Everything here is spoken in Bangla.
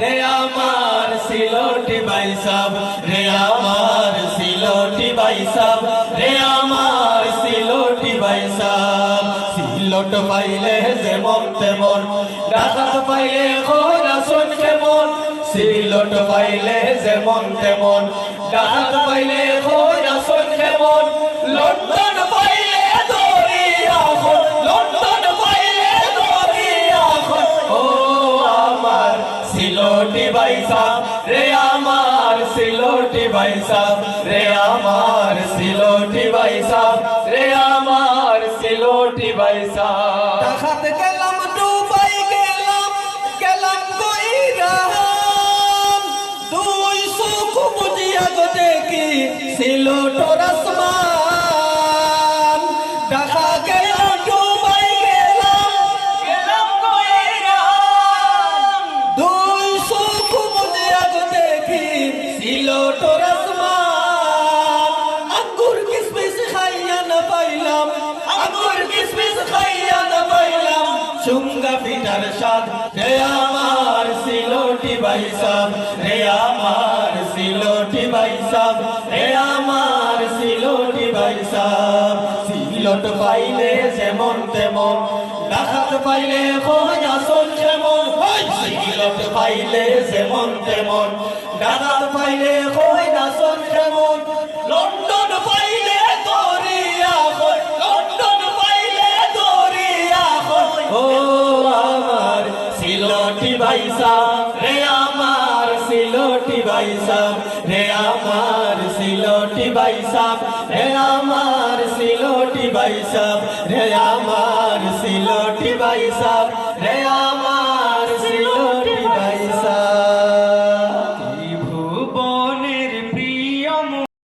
রে আমার সিলোটি বাইসাব, রে আমার সিলোটি বাইসাব, রে আমার সিলোটি বাইসাব। সিলোট পাইলে যেমন তেমন, ডাকাত পাইলে খোরা শোন কেমন। সিলোট পাইলে যেমন তেমন, ডাকাত পাইলে সিলোটি বাইসা রে আমার সিলোটি বাইসা রে আমার সিলোটি বাইসা রে আমার সিলোটি বাইসা ডাকাত গেলাম ডুবাই ছিল আসমান আঙ্গুর কিসমিস খাইয়া না পাইলাম। আঙ্গুর কিসমিস খাইয়া না পাইলাম। চুঙ্গা পিঠার স্বাদ রে আমার সিলোটি বাইসাব রে আমার সিলোটি বাইসাব রে আমার সিলোটি বাইসাব সিলোট পাইলে যেমন তেমন, ডাকাত পাইলে আসন যেমন। সিলোট পাইলে যেমন তেমন ডাকাত পাইলে হয় আসন যেমন লন্ডন পাইলে দরিয়া হয় লন্ডন পাইলে দরিয়া হয় ও আমার সিলোটি বাইসা, রে আমার সিলোটি বাইসা, রে আমার সিলোটি বাইসা, রে আমার সিলোটি রে আমার সিলোটি রে